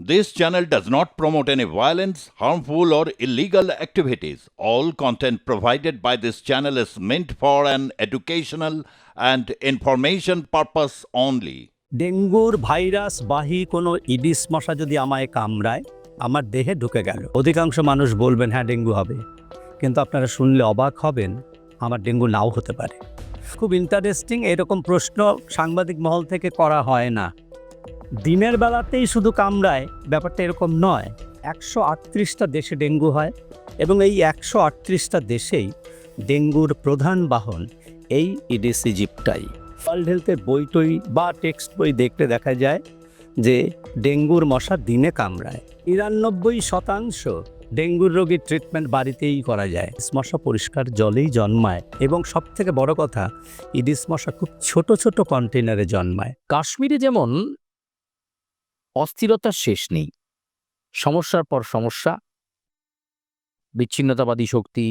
This channel does not promote any violence, harmful, or illegal activities. All content provided by this channel is meant for an educational and information purpose only. ডেঙ্গুর virus বাহী কোনো ইডিস মশা যদি আমায় কামড়ায় আমার দেহে ঢুকে গেল অধিকাংশ মানুষ বলবেন হ্যাঁ ডেঙ্গু হবে কিন্তু আপনারা শুনলে অবাক হবেন আমার ডেঙ্গু নাও হতে পারে খুব ইন্টারেস্টিং এরকম প্রশ্ন সাংবাদিক মহল থেকে করা হয় না দিনের বেলাতেই শুধু কামড়ায়, ব্যাপারটা এরকম নয়, একশো আটত্রিশটা দেশে ডেঙ্গু হয় এবং এই একশো আটত্রিশটা দেশেই ডেঙ্গুর প্রধান বাহন এই ইডিস ইজিপ্টাই ওয়ার্ল্ড হেলথের বই টই বা টেক্সট বই দেখতে দেখা যায় যে ডেঙ্গুর মশা দিনে কামড়ায়। নিরানব্বই শতাংশ ডেঙ্গুর রোগীর ট্রিটমেন্ট বাড়িতেই করা যায়। ইডিস মশা পরিষ্কার জলেই জন্মায় এবং সব থেকে বড় কথা ইডিস মশা খুব ছোট ছোট কন্টেনারে জন্মায়। কাশ্মীরে যেমন অস্থিরতার শেষ নেই। সমস্যার পর সমস্যা, বিচ্ছিন্নতাবাদী শক্তি,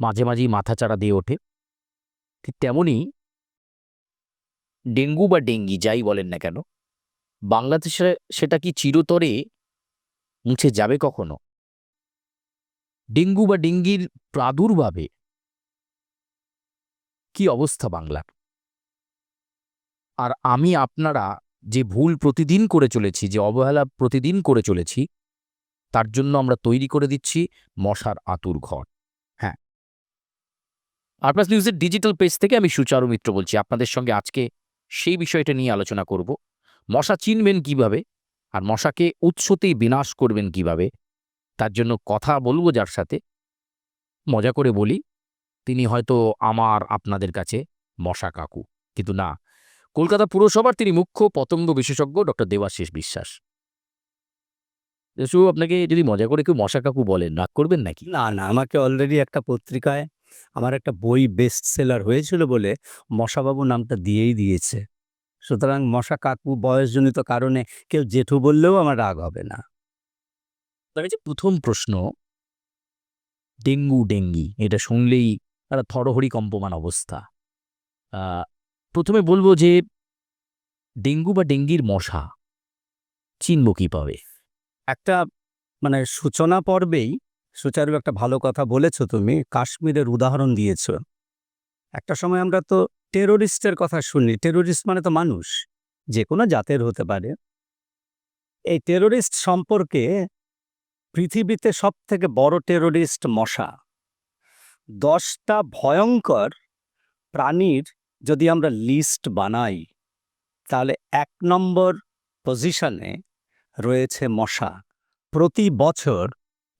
মাঝে মাঝেই মাথাচাড়া দিয়ে ওঠে। ঠিক তেমনই ডেঙ্গু বা ডেঙ্গি যাই বলেন না কেন, বাংলাদেশে সেটা কি চিরতরে মুছে যাবে কখনো? ডেঙ্গু বা ডেঙ্গির প্রাদুর্ভাবে কি অবস্থা বাংলার? আর আমি, আপনারা যে ভুল প্রতিদিন করে চলেছি, যে অবহেলা প্রতিদিন করে চলেছি, তার জন্য আমরা তৈরি করে দিচ্ছি মশার আতুর ঘর। হ্যাঁ। আরপ্লাস নিউজের ডিজিটাল পেজ থেকে আমি সুচারু মিত্র বলছি। আপনাদের সঙ্গে আজকে সেই বিষয়টা নিয়ে আলোচনা করব। মশা চিনবেন কীভাবে আর মশাকে উৎসতেই বিনাশ করবেন কীভাবে, তার জন্য কথা বলব যার সাথে। মজা করে বলি, তিনি হয়তো আমার আপনাদের কাছে মশা কাকু। কিন্তু না কলকাতা পুরসভার তিনি মুখ্য পতঙ্গ বিশেষজ্ঞ ডক্টর দেবাশিস বিশ্বাস। যশু আপনাকে যদি মজা করে কেউ মশা কাকু বলেন রাগ করবেন নাকি? না না আমাকে অলরেডি একটা পত্রিকায় আমার একটা বই বেস্ট সেলার হয়েছিল বলে মশাবাবু নামটা দিয়েই দিয়েছে। সুতরাং মশা কাকু বয়সজনিত কারণে কেউ জেঠু বললেও আমার রাগ হবে না। আপনার কাছে প্রথম প্রশ্ন ডেঙ্গু ডেঙ্গি এটা শুনলেই একটা থরহরি কম্পমান অবস্থা। প্রথমে বলব যে, ডেঙ্গু বা ডেঙ্গির মশা চিনব কীভাবে? একটা মানে সূচনা পর্বেই সুচারু একটা ভালো কথা বলেছ তুমি, কাশ্মীরের উদাহরণ দিয়েছ। একটা সময় আমরা তো টেরোরিস্টের কথা শুনি, টেরোরিস্ট মানে তো মানুষ যে কোনো জাতের হতে পারে। এই টেরোরিস্ট সম্পর্কে পৃথিবীতে সব থেকে বড় টেরোরিস্ট মশা। দশটা ভয়ঙ্কর প্রাণীর যদি আমরা লিস্ট বানাই, তাহলে এক নম্বর পজিশনে রয়েছে মশা। প্রতি বছর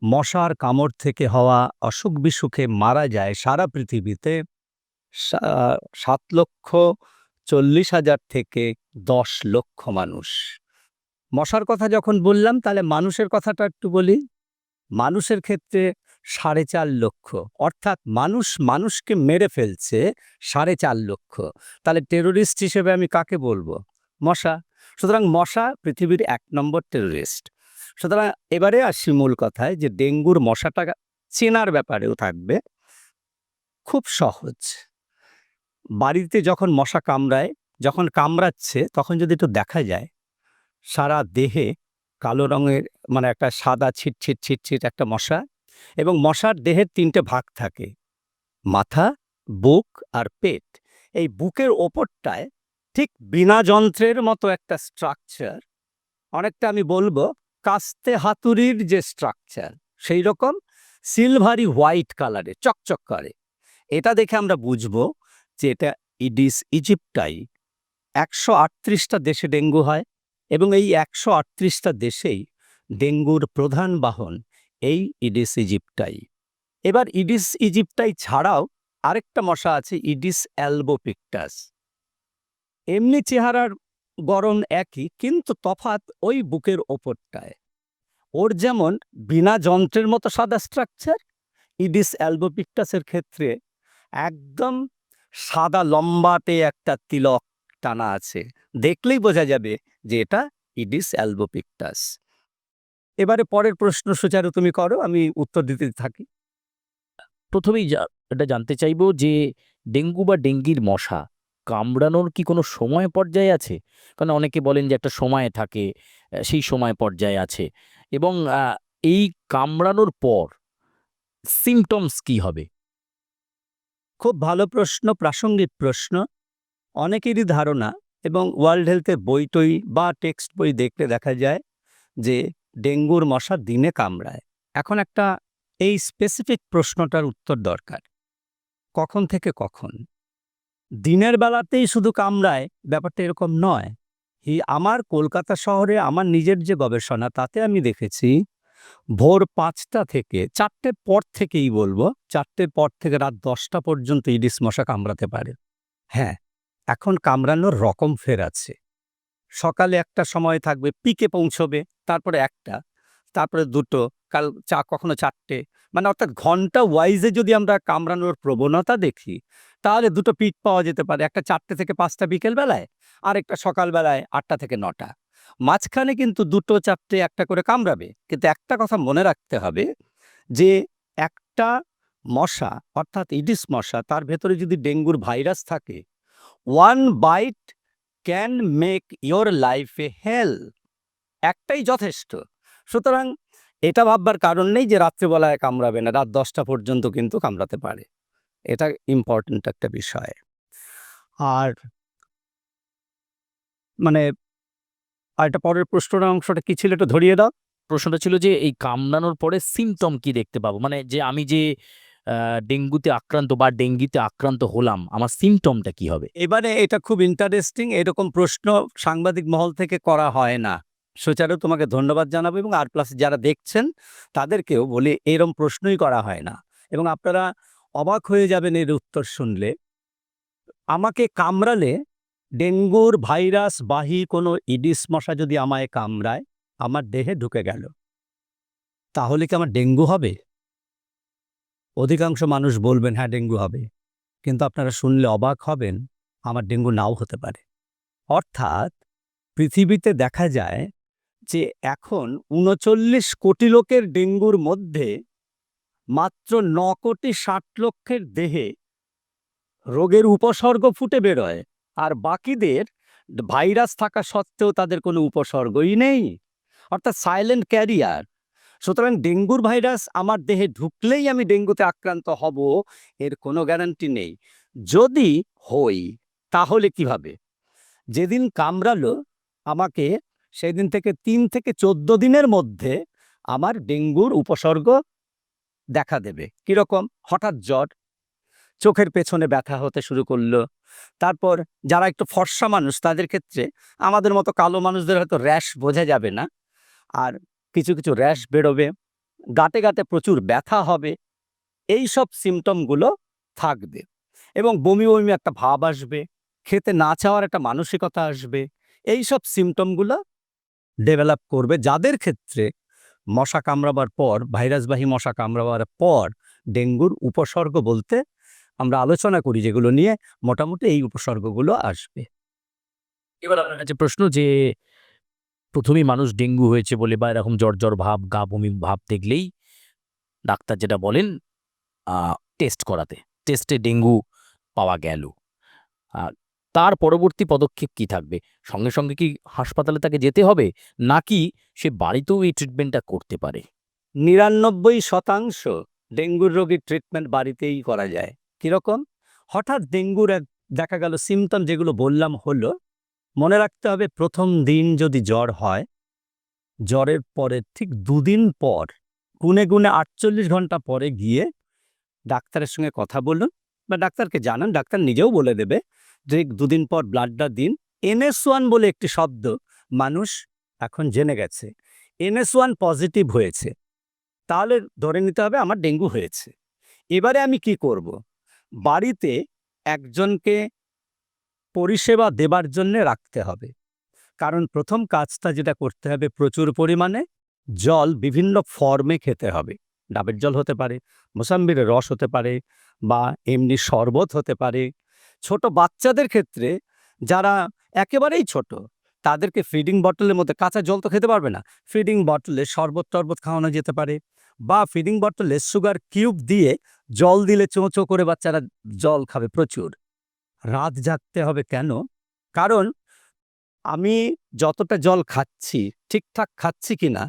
মশার কামড় থেকে হওয়া অসুখ বিসুখে মারা যায় সারা পৃথিবীতে সাত লক্ষ চল্লিশ হাজার থেকে দশ লক্ষ মানুষ। মশার কথা যখন বললাম, তাহলে মানুষের কথাটা একটু বলি। মানুষের ক্ষেত্রে সাড়ে চার লক্ষ। অর্থাৎ মানুষ মানুষকে মেরে ফেলছে সাড়ে চার লক্ষ। তাহলে টেরোরিস্ট হিসেবে আমি কাকে বলব? মশা। সুতরাং মশা পৃথিবীর এক নম্বর টেরোরিস্ট সুতরাং এবারে আসি মূল কথায় যে ডেঙ্গুর মশাটা চেনার ব্যাপারেও থাকবে। খুব সহজ। বাড়িতে যখন মশা কামড়ায়, যখন কামড়াচ্ছে, তখন যদি একটু দেখা যায়, সারা দেহে কালো রঙের মানে একটা সাদা ছিট ছিট ছিট ছিটছিট একটা মশা এবং মশার দেহের তিনটে ভাগ থাকে, মাথা, বুক আর পেট। এই বুকের ওপরটায় ঠিক বিনা যন্ত্রের মতো একটা স্ট্রাকচার অনেকটা আমি বলব কাস্তে হাতুড়ির যে স্ট্রাকচার সেই রকম সিলভারি হোয়াইট কালারে চকচক করে। এটা দেখে আমরা বুঝব যে এটা ইডিস ইজিপ্টাই একশো আটত্রিশটা দেশে ডেঙ্গু হয় এবং এই একশো আটত্রিশটা দেশেই ডেঙ্গুর প্রধান বাহন এই ইডিস ইজিপ্টাই। এবার ইডিস ইজিপ্টাই ছাড়াও আরেকটা মশা আছে, ইডিস অ্যালবোপিকটাস। এমনি চেহারার গরম একই, কিন্তু তফাৎ ওই বুকের ওপরটায়। ওর যেমন বিনা যন্ত্রের মতো সাদা স্ট্রাকচার ইডিস অ্যালবোপিকটাসের ক্ষেত্রে একদম সাদা লম্বাতে একটা তিলক টানা আছে। দেখলেই বোঝা যাবে যে এটা ইডিস অ্যালবোপিকটাস। এবারে পরের প্রশ্ন সুচারু তুমি করো আমি উত্তর দিতে থাকি। প্রথমেই এটা জানতে চাইব যে ডেঙ্গু বা ডেঙ্গির মশা কামড়ানোর কি কোনো সময় পর্যায়ে আছে? কারণ অনেকে বলেন যে একটা সময় থাকে সেই সময় পর্যায়ে আছে। এবং এই কামড়ানোর পর সিমটমস কি হবে? খুব ভালো প্রশ্ন প্রাসঙ্গিক প্রশ্ন। অনেকেরই ধারণা এবং ওয়ার্ল্ড হেলথের বই টই বা টেক্সট বই দেখলে দেখা যায় যে ডেঙ্গুর মশা দিনে কামড়ায়। এখন একটা এই স্পেসিফিক প্রশ্নটার উত্তর দরকার। কখন থেকে কখন? দিনের বেলাতেই শুধু কামড়ায়, ব্যাপারটা এরকম নয়। এই আমার কলকাতা শহরে আমার নিজের যে গবেষণা, তাতে আমি দেখেছি ভোর পাঁচটা থেকে চারটের পর থেকেই বলব চারটের পর থেকে রাত দশটা পর্যন্ত ইডিস মশা কামড়াতে পারে। হ্যাঁ এখন কামড়ানোর রকম ফের আছে। সকালে একটা সময় থাকবে পিকে পৌঁছবে, তারপরে একটা, তারপরে দুটো, কাল চা, কখনো চারটে মানে অর্থাৎ ঘণ্টা ওয়াইজে যদি আমরা কামড়ানোর প্রবণতা দেখি, তাহলে দুটো পিক পাওয়া যেতে পারে, একটা চারটে থেকে পাঁচটা বিকেলবেলায় আর একটা সকালবেলায় আটটা থেকে নটা। মাঝখানে কিন্তু দুটো, চারটে, একটা করে কামড়াবে, কিন্তু একটা কথা মনে রাখতে হবে যে একটা মশা, অর্থাৎ ইডিস মশা, তার ভেতরে যদি ডেঙ্গুর ভাইরাস থাকে one bite can make your লাইফে হেল একটাই যথেষ্ট। সুতরাং এটা ভাববার কারণ নেই যে রাত্রেবেলায় কামড়াবে না, রাত দশটা পর্যন্ত কিন্তু কামড়াতে পারে। এটা ইম্পর্ট্যান্ট একটা বিষয়। আর মানে আর একটা পরের প্রশ্নের অংশটা কি ছিল একটু ধরিয়ে দাও। প্রশ্নটা ছিল যে এই কামড়ানোর পরে সিমটম কি দেখতে পাবো? মানে যে আমি যে ডেঙ্গুতে আক্রান্ত বা ডেঙ্গিতে আক্রান্ত হলাম, আমার সিমটমটা কি হবে? এবারে এটা খুব ইন্টারেস্টিং এরকম প্রশ্ন সাংবাদিক মহল থেকে করা হয় না। সুচারু, তোমাকে ধন্যবাদ জানাব এবং আর প্লাস যারা দেখছেন, তাদেরকেও বলি এরম প্রশ্নই করা হয় না। এবং আপনারা অবাক হয়ে যাবেন এর উত্তর শুনলে। আমাকে কামড়ালে ডেঙ্গুর ভাইরাস বাহী কোনো ইডিস মশা যদি আমায় কামড়ায়, আমার দেহে ঢুকে গেল। তাহলে কি আমার ডেঙ্গু হবে? অধিকাংশ মানুষ বলবেন হ্যাঁ ডেঙ্গু হবে। কিন্তু আপনারা শুনলে অবাক হবেন, আমার ডেঙ্গু নাও হতে পারে। অর্থাৎ পৃথিবীতে দেখা যায় যে এখন উনচল্লিশ কোটি লোকের ডেঙ্গুর মধ্যে মাত্র ন কোটি ষাট লক্ষের দেহে রোগের উপসর্গ ফুটে বেরোয়। আর বাকিদের ভাইরাস থাকা সত্ত্বেও তাদের কোনো উপসর্গই নেই। অর্থাৎ সাইলেন্ট ক্যারিয়ার সুতরাং ডেঙ্গুর ভাইরাস আমার দেহে ঢুকলেই আমি ডেঙ্গুতে আক্রান্ত হব, এর কোনো গ্যারান্টি নেই। যদি হই, তাহলে কীভাবে? যেদিন কামড়ালো, আমাকে সেদিন থেকে তিন থেকে চোদ্দ দিনের মধ্যে আমার ডেঙ্গুর উপসর্গ দেখা দেবে। কীরকম? হঠাৎ জ্বর, চোখের পেছনে ব্যথা হতে শুরু করল। তারপর যারা একটু ফর্সা মানুষ, তাদের ক্ষেত্রে আমাদের মতো কালো মানুষদের হয়তো র্যাশ বোঝা যাবে না। আর কিছু কিছু র্যাশ বেরোবে গাতে গাতে প্রচুর ব্যথা হবে এই সব সিমটমগুলো থাকবে এবং বমি বমি একটা ভাব আসবে, খেতে না চাওয়ার একটা মানসিকতা আসবে এই সব সিমটমগুলো ডেভেলপ করবে যাদের ক্ষেত্রে মশা কামড়াবার পর, ভাইরাসবাহী মশা কামড়াবার পর ডেঙ্গুর উপসর্গ বলতে আমরা আলোচনা করি যেগুলো নিয়ে মোটামুটি এই উপসর্গগুলো আসবে। এবার আপনার কাছে প্রশ্ন যে প্রথমেই মানুষ ডেঙ্গু হয়েছে বলে বা এরকম জ্বর জ্বর ভাব, গা বমি ভাব দেখলেই ডাক্তার যেটা বলেন টেস্ট করাতে। টেস্টে ডেঙ্গু পাওয়া গেল। তার পরবর্তী পদক্ষেপ কি থাকবে? সঙ্গে সঙ্গে কি হাসপাতালে তাকে যেতে হবে? নাকি সে বাড়িতেও এই ট্রিটমেন্টটা করতে পারে? নিরানব্বই শতাংশ ডেঙ্গুর রোগীর ট্রিটমেন্ট বাড়িতেই করা যায়। কীরকম? হঠাৎ ডেঙ্গুর দেখা গেল সিমটম যেগুলো বললাম হলো মনে রাখতে হবে প্রথম দিন যদি জ্বর হয়, জ্বরের পরে ঠিক দুদিন পর, গুনে গুনে আটচল্লিশ ঘণ্টা পরে গিয়ে ডাক্তারের সঙ্গে কথা বলুন বা ডাক্তারকে জানান, ডাক্তার নিজেও বলে দেবে যে দুদিন পর ব্লাডটা দিন। এনএস ওয়ান বলে একটি শব্দ মানুষ এখন জেনে গেছে, এনএস ওয়ান পজিটিভ হয়েছে, তাহলে ধরে নিতে হবে আমার ডেঙ্গু হয়েছে। এবারে আমি কি করব? বাড়িতে একজনকে পরিষেবা দেবার জন্যে রাখতে হবে। কারণ প্রথম কাজটা যেটা করতে হবে প্রচুর পরিমাণে জল বিভিন্ন ফর্মে খেতে হবে। ডাবের জল হতে পারে, মোসাম্বির রস হতে পারে বা এমনি শরবত হতে পারে। ছোট বাচ্চাদের ক্ষেত্রে যারা একেবারেই ছোট, তাদেরকে ফিডিং বটলের মধ্যে, কাঁচা জল তো খেতে পারবে না ফিডিং বটলে শরবত টরবত খাওয়ানো যেতে পারে বা ফিডিং বটলে সুগার কিউব দিয়ে জল দিলে চোঁ চোঁ করে বাচ্চারা জল খাবে প্রচুর। রাত জাগতে হবে কেন? কারণ আমি যতটা জল খাচ্ছি, ঠিকঠাক খাচ্ছি কিনা,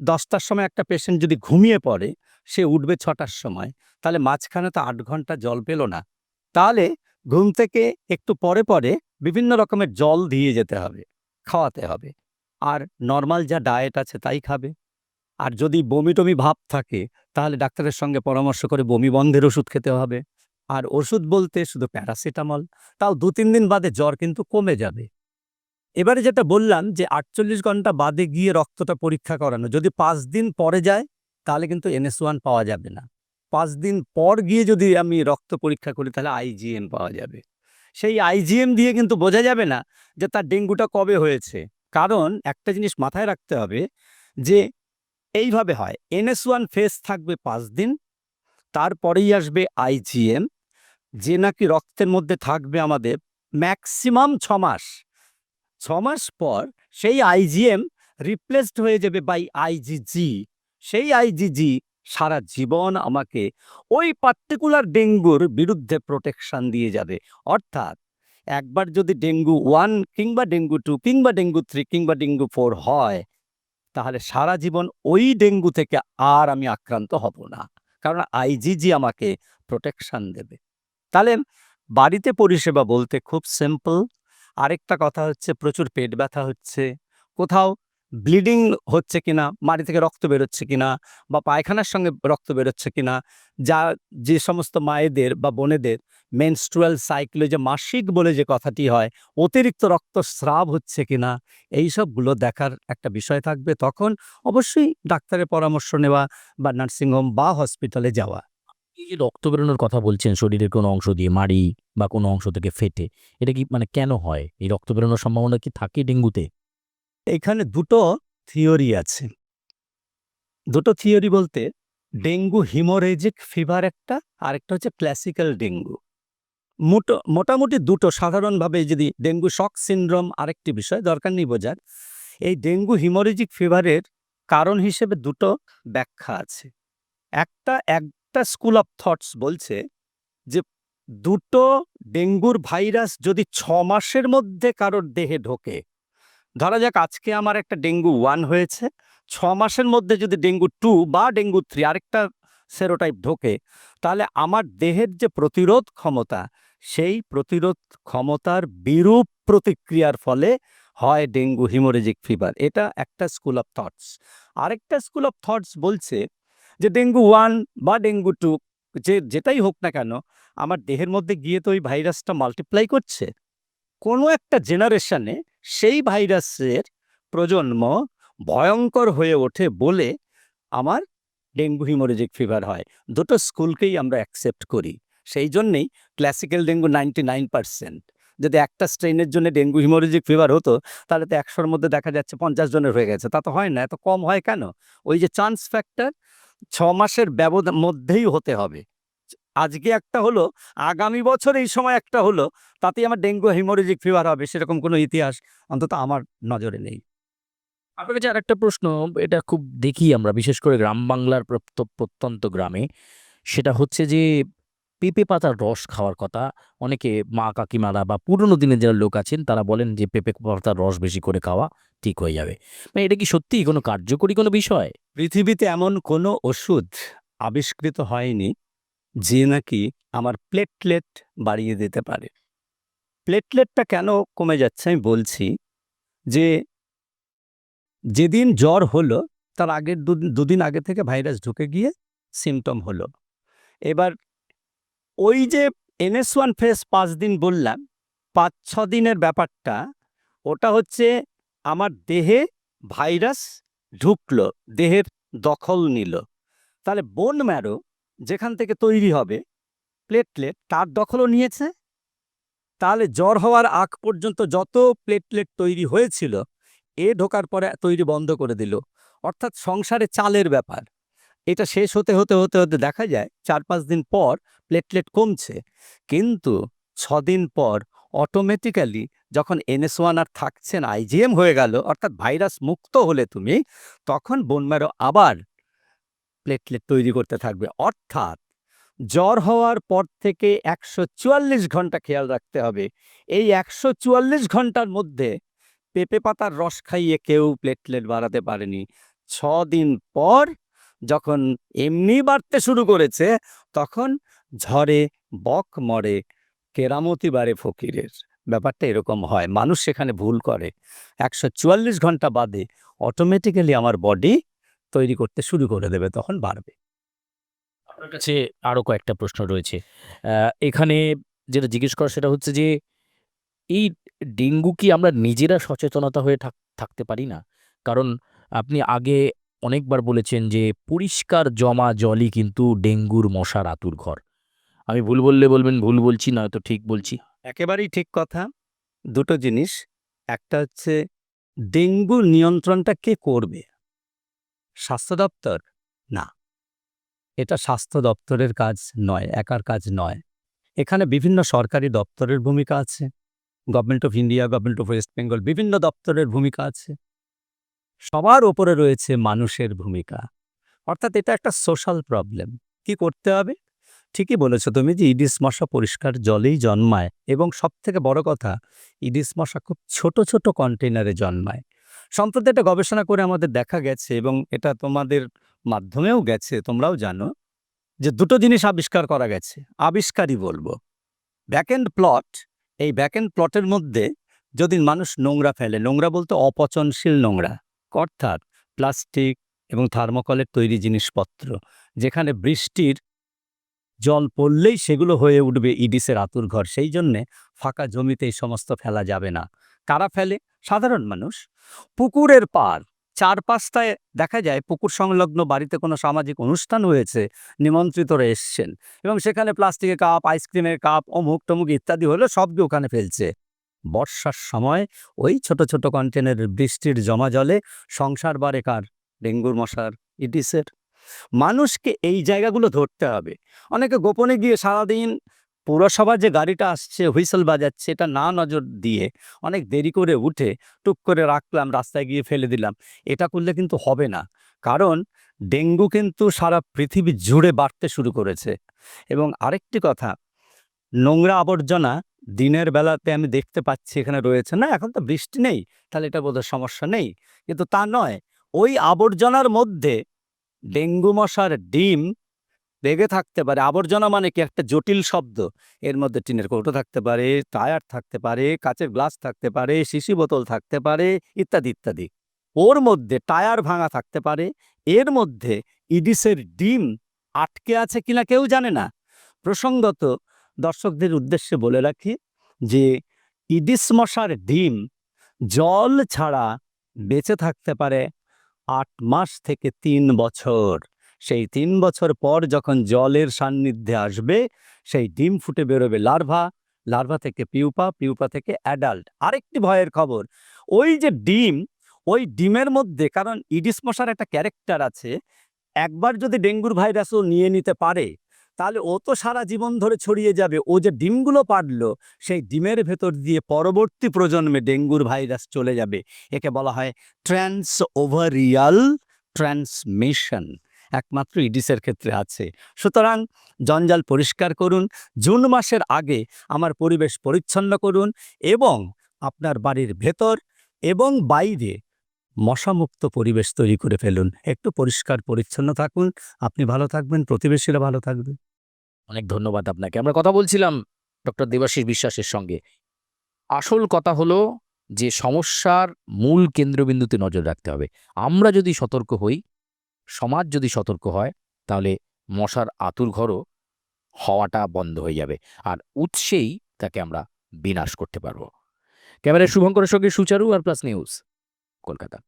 দশটার সময় একটা পেশেন্ট যদি ঘুমিয়ে পড়ে, সে উঠবে ছটার সময়, তাহলে মাঝখানে তো আট ঘণ্টা জল পেল না। তাহলে ঘুম থেকে একটু পরে পরে বিভিন্ন রকমের জল দিয়ে যেতে হবে, খাওয়াতে হবে। আর নর্মাল যা ডায়েট আছে তাই খাবে। আর যদি বমি টমি ভাব থাকে, তাহলে ডাক্তারের সঙ্গে পরামর্শ করে বমি বন্ধের ওষুধ খেতে হবে। আর ওষুধ বলতে শুধু প্যারাসিটামল, তাও দু তিন দিন বাদে জ্বর কিন্তু কমে যাবে। এবারে যেটা বললাম যে আটচল্লিশ ঘণ্টা বাদে গিয়ে রক্তটা পরীক্ষা করানো, যদি পাঁচ দিন পরে যায়, তাহলে কিন্তু এনএস ওয়ান পাওয়া যাবে না। পাঁচ দিন পর গিয়ে যদি আমি রক্ত পরীক্ষা করি, তাহলে আইজিএম পাওয়া যাবে। সেই আইজিএম দিয়ে কিন্তু বোঝা যাবে না যে তার ডেঙ্গুটা কবে হয়েছে। কারণ একটা জিনিস মাথায় রাখতে হবে যে এইভাবে হয়, এনএস ওয়ান ফেস থাকবে পাঁচ দিন, তারপরেই আসবে আইজিএম যে নাকি রক্তের মধ্যে থাকবে আমাদের ম্যাক্সিমাম ছ মাস। ছ মাস পর সেই আইজিএম রিপ্লেসড হয়ে যাবে বাই আইজিজি সেই আইজিজি সারা জীবন আমাকে ওই পার্টিকুলার ডেঙ্গুর বিরুদ্ধে প্রোটেকশন দিয়ে যাবে। অর্থাৎ একবার যদি ডেঙ্গু ওয়ান কিংবা ডেঙ্গু টু কিংবা ডেঙ্গু থ্রি কিংবা ডেঙ্গু ফোর হয়, তাহলে সারা জীবন ওই ডেঙ্গু থেকে আর আমি আক্রান্ত হব না। কারণ আইজিজি আমাকে প্রোটেকশন দেবে। তাহলে বাড়িতে পরিষেবা বলতে খুব সিম্পল আরেকটা কথা হচ্ছে, প্রচুর পেট ব্যথা হচ্ছে। কোথাও ব্লিডিং হচ্ছে কিনা মাড়ি থেকে রক্ত বেরোচ্ছে কিনা, বা পায়খানার সঙ্গে রক্ত বেরোচ্ছে কিনা, যা যে সমস্ত মায়েদের বা বোনেদের মেনস্ট্রুয়াল সাইকেলে যে মাসিক বলে যে কথাটি হয়, অতিরিক্ত রক্তস্রাব হচ্ছে কিনা, এইসবগুলো দেখার একটা বিষয় থাকবে। তখন অবশ্যই ডাক্তারের পরামর্শ নেওয়া বা নার্সিংহোম বা হসপিটালে যাওয়া। এই রক্ত বেরোনোর কথা বলছেন, শরীরের কোনো অংশ দিয়ে মাড়ি বা কোনো অংশ থেকে ফেটে, এটা কি মানে কেন হয়? এই রক্ত বেরোনোর সম্ভাবনা কি থাকে ডেঙ্গুতে? এখানে দুটো থিওরি আছে। দুটো থিওরি বলতে ডেঙ্গু হিমোরেজিক ফিভার একটা, আরেকটা হচ্ছে ক্লাসিক্যাল ডেঙ্গু। মোটো, মোটামুটি দুটো, সাধারণভাবে যদি ডেঙ্গু শক সিনড্রোম আরেকটি বিষয় দরকার নেই বোঝার, এই ডেঙ্গু হিমোরেজিক ফিভারের কারণ হিসেবে দুটো ব্যাখ্যা আছে। একটা একটা স্কুল অফ থটস বলছে যে দুটো ডেঙ্গুর ভাইরাস যদি ছ মাসের মধ্যে কারোর দেহে ঢোকে, ধরা যাক আজকে আমার একটা ডেঙ্গু ওয়ান হয়েছে, ছ মাসের মধ্যে যদি ডেঙ্গু টু বা ডেঙ্গু থ্রি আরেকটা সেরোটাইপ ঢোকে, তাহলে আমার দেহের যে প্রতিরোধ ক্ষমতা, সেই প্রতিরোধ ক্ষমতার বিরূপ প্রতিক্রিয়ার ফলে হয় ডেঙ্গু হিমোরেজিক ফিভার এটা একটা স্কুল অফ থটস আরেকটা স্কুল অফ থটস বলছে যে ডেঙ্গু ওয়ান বা ডেঙ্গু টু, যে, যেটাই হোক না কেন, আমার দেহের মধ্যে গিয়ে তো ওই ভাইরাসটা মাল্টিপ্লাই করছে। কোনো একটা জেনারেশনে সেই ভাইরাসের প্রজন্ম ভয়ঙ্কর হয়ে ওঠে বলে আমার ডেঙ্গু হিমোরেজিক ফিভার হয়। দুটো স্কুলকেই আমরা অ্যাকসেপ্ট করি। সেই জন্যেই classical dengue ninety nine percent যদি একটা স্ট্রেনের জন্য ডেঙ্গু হিমোরেজিক ফিভার হতো, তাহলে তো একশোর মধ্যে দেখা যাচ্ছে পঞ্চাশ জনের হয়ে গেছে। তা তো হয় না, এত কম হয় কেন? ওই যে চান্স ফ্যাক্টর ছ মাসের ব্যবধান মধ্যেই হতে হবে। আজকে একটা হলো, আগামী বছর এই সময় একটা হলো, তাতেই আমার ডেঙ্গু হিমোরেজিক ফিভার হবে, সেরকম কোনো ইতিহাস অন্তত আমার নজরে নেই। আপনার কাছে আর একটা প্রশ্ন, এটা খুব দেখি আমরা, বিশেষ করে গ্রাম বাংলার প্রত্য- প্রত্যন্ত গ্রামে। সেটা হচ্ছে যে পেঁপে পাতার রস খাওয়ার কথা। অনেকে মা কাকিমারা বা পুরনো দিনের যারা লোক আছেন, তারা বলেন যে, পেঁপে পাতার রস বেশি করে খাওয়া ঠিক হয়ে যাবে। মানে এটা কি সত্যিই কোনো কার্যকরী কোনো বিষয়? পৃথিবীতে এমন কোনো ওষুধ আবিষ্কৃত হয়নি, যে নাকি আমার প্লেটলেট বাড়িয়ে দিতে পারে। প্লেটলেটটা কেন কমে যাচ্ছে আমি বলছি যে, যেদিন জ্বর হলো, তার আগের দুদিন দুদিন আগে থেকে ভাইরাস ঢুকে গিয়ে সিমটম হলো। এবার ওই যে এনএস ওয়ান ফেস পাঁচ দিন বললাম, পাঁচ, ছ দিনের ব্যাপারটা, ওটা হচ্ছে আমার দেহে ভাইরাস ঢুকলো, দেহের দখল নিল। তাহলে বোন ম্যারো যেখান থেকে তৈরি হবে প্লেটলেট তার দখলও নিয়েছে। তাহলে জ্বর হওয়ার আগ পর্যন্ত যত প্লেটলেট তৈরি হয়েছিল, এ ঢোকার পরে তৈরি বন্ধ করে দিল। অর্থাৎ সংসারে চালের ব্যাপার। এটা শেষ হতে হতে হতে হতে দেখা যায় চার পাঁচ দিন পর প্লেটলেট কমছে। কিন্তু ছদিন পর অটোমেটিক্যালি যখন এনএস ওয়ান আর থাকছে না আইজিএম হয়ে গেল, অর্থাৎ ভাইরাস মুক্ত হলে তুমি, তখন বোনম্যারো আবার প্লেটলেট তৈরি করতে থাকবে। অর্থাৎ জ্বর হওয়ার পর থেকে একশো চুয়াল্লিশ ঘণ্টা খেয়াল রাখতে হবে। এই একশো চুয়াল্লিশ ঘণ্টার মধ্যে পেঁপে পাতার রস খাইয়ে কেউ প্লেটলেট বাড়াতে পারেনি। ছ দিন পর যখন এমনি বাড়তে শুরু করেছে, তখন ঝড়ে বক মরে, কেরামতি বাড়ে ফকিরের। ব্যাপারটা এরকম হয়, মানুষ সেখানে ভুল করে। একশো চুয়াল্লিশ ঘণ্টা বাদে অটোমেটিক্যালি আমার বডি তৈরি করতে শুরু করে দেবে, তখন বাড়বে। আপনার কাছে আরও কয়েকটা প্রশ্ন রয়েছে। এখানে যেটা জিজ্ঞেস করা সেটা হচ্ছে যে, এই ডেঙ্গু কি আমরা নিজেরা সচেতনতা হয়ে থাক- থাকতে পারি না? কারণ আপনি আগে অনেকবার বলেছেন যে, পরিষ্কার জমা জলই কিন্তু ডেঙ্গুর মশার আতুর ঘর। আমি ভুল বললে বলবেন, ভুল বলছি না তো ঠিক বলছি। একেবারেই ঠিক কথা। দুটো জিনিস। একটা হচ্ছে, ডেঙ্গু নিয়ন্ত্রণটা কে করবে? স্বাস্থ্য দপ্তর? না। এটা স্বাস্থ্য দপ্তরের কাজ নয়, একার কাজ নয়। এখানে বিভিন্ন সরকারি দপ্তরের ভূমিকা আছে। Government of India government of West Bengal বিভিন্ন দপ্তরের ভূমিকা আছে। সবার ওপরে রয়েছে মানুষের ভূমিকা। অর্থাৎ এটা একটা সোশ্যাল প্রবলেম কি করতে হবে? ঠিকই বলেছ তুমি যে ইডিস মশা পরিষ্কার জলেই জন্মায় এবং সবথেকে বড় কথা, ইডিস মশা খুব ছোট ছোট কন্টেনারে জন্মায়। সম্প্রতি একটা গবেষণা করে আমাদের দেখা গেছে এবং এটা তোমাদের মাধ্যমেও গেছে, তোমরাও জানো, যে দুটো জিনিস আবিষ্কার করা গেছে। আবিষ্কারই বলব। ব্যাকএন্ড প্লট এই ব্যাকএন্ড প্লটের মধ্যে যদি মানুষ নোংরা ফেলে, নোংরা বলতে অপচনশীল নোংরা। অর্থাৎ প্লাস্টিক এবং থার্মোকলের তৈরি জিনিসপত্র, যেখানে বৃষ্টির জল পড়লেই সেগুলো হয়ে উঠবে ইডিসের আতুর ঘর। সেই জন্যে ফাঁকা জমিতে এই সমস্ত ফেলা যাবে না। কারা ফেলে? সাধারণ মানুষ। পুকুরের পার। চার পাঁচটায় দেখা যায় পুকুর সংলগ্ন বাড়িতে কোনো সামাজিক অনুষ্ঠান হয়েছে, নিমন্ত্রিতরা এসছেন এবং সেখানে প্লাস্টিকের কাপ, আইসক্রিমের কাপ অমুক টমুক ইত্যাদি হলে সবকে ওখানে ফেলছে। বর্ষার সময় ওই ছোট ছোট কন্টেনারের বৃষ্টির জমা জলে সংসার বাড়ে কার? ডেঙ্গুর মশার ইডিসের মানুষকে এই জায়গাগুলো ধরতে হবে। অনেকে গোপনে গিয়ে সারাদিন পৌরসভা যে গাড়িটা আসছে, হুইসেল বাজাচ্ছে, এটা না নজর দিয়ে অনেক দেরি করে উঠে টুক করে রাখলাম, রাস্তায় গিয়ে ফেলে দিলাম। এটা করলে কিন্তু হবে না। কারণ ডেঙ্গু কিন্তু সারা পৃথিবী জুড়ে বাড়তে শুরু করেছে। এবং আরেকটি কথা, নোংরা আবর্জনা দিনের বেলাতে আমি দেখতে পাচ্ছি এখানে রয়েছে। না, এখন তো বৃষ্টি নেই, তাহলে এটা বোধহয় সমস্যা নেই। কিন্তু তা নয়, ওই আবর্জনার মধ্যে ডেঙ্গু মশার ডিম লেগে থাকতে পারে। আবর্জনা মানে কি? একটা জটিল শব্দ। এর মধ্যে টিনের কৌটো থাকতে পারে, টায়ার থাকতে পারে, কাচের গ্লাস থাকতে পারে, শিশি বোতল থাকতে পারে, ইত্যাদি ইত্যাদি। ওর মধ্যে টায়ার ভাঙা থাকতে পারে, এর মধ্যে ইডিসের ডিম আটকে আছে কিনা কেউ জানে না। প্রসঙ্গত দর্শকদের উদ্দেশ্যে বলে রাখি যে ইডিস মশার ডিম জল ছাড়া বেঁচে থাকতে পারে আট মাস থেকে তিন বছর। সেই তিন বছর পর যখন জলের সান্নিধ্যে আসবে, সেই ডিম ফুটে বেরোবে লার্ভা লার্ভা থেকে পিউপা পিউপা থেকে অ্যাডাল্ট। আরেকটি ভয়ের খবর, ওই যে ডিম, ওই ডিমের মধ্যে, কারণ ইডিস মশার একটা ক্যারেক্টার আছে, একবার যদি ডেঙ্গুর ভাইরাসও নিয়ে নিতে পারে তাহলে ও তো সারা জীবন ধরে ছড়িয়ে যাবে। ও যে ডিমগুলো পারল সেই ডিমের ভেতর দিয়ে পরবর্তী প্রজন্মে ডেঙ্গুর ভাইরাস চলে যাবে। একে বলা হয় ট্রান্স ওভারিয়াল ট্রান্সমিশন। একমাত্র ইডিসের ক্ষেত্রে আছে। সুতরাং জঞ্জাল পরিষ্কার করুন, জুন মাসের আগে আমার পরিবেশ পরিচ্ছন্ন করুন এবং আপনার বাড়ির ভেতর এবং বাইরে মশামুক্ত পরিবেশ তৈরি করে ফেলুন। একটু পরিষ্কার পরিচ্ছন্ন থাকুন। আপনি ভালো থাকবেন, প্রতিবেশীরা ভালো থাকবে। অনেক ধন্যবাদ আপনাকে। আমরা কথা বলছিলাম ডক্টর দেবাশিস বিশ্বাসের সঙ্গে। আসল কথা হলো যে সমস্যার মূল কেন্দ্রবিন্দুতে নজর রাখতে হবে। আমরা যদি সতর্ক হই, সমাজ যদি সতর্ক হয়, তাহলে মশার আতুর ঘরও হওয়াটা বন্ধ হয়ে যাবে আর উৎসেই তাকে আমরা বিনাশ করতে পারব। ক্যামেরায় শুভঙ্করের সঙ্গে সুচারু আর প্লাস নিউজ, কলকাতা।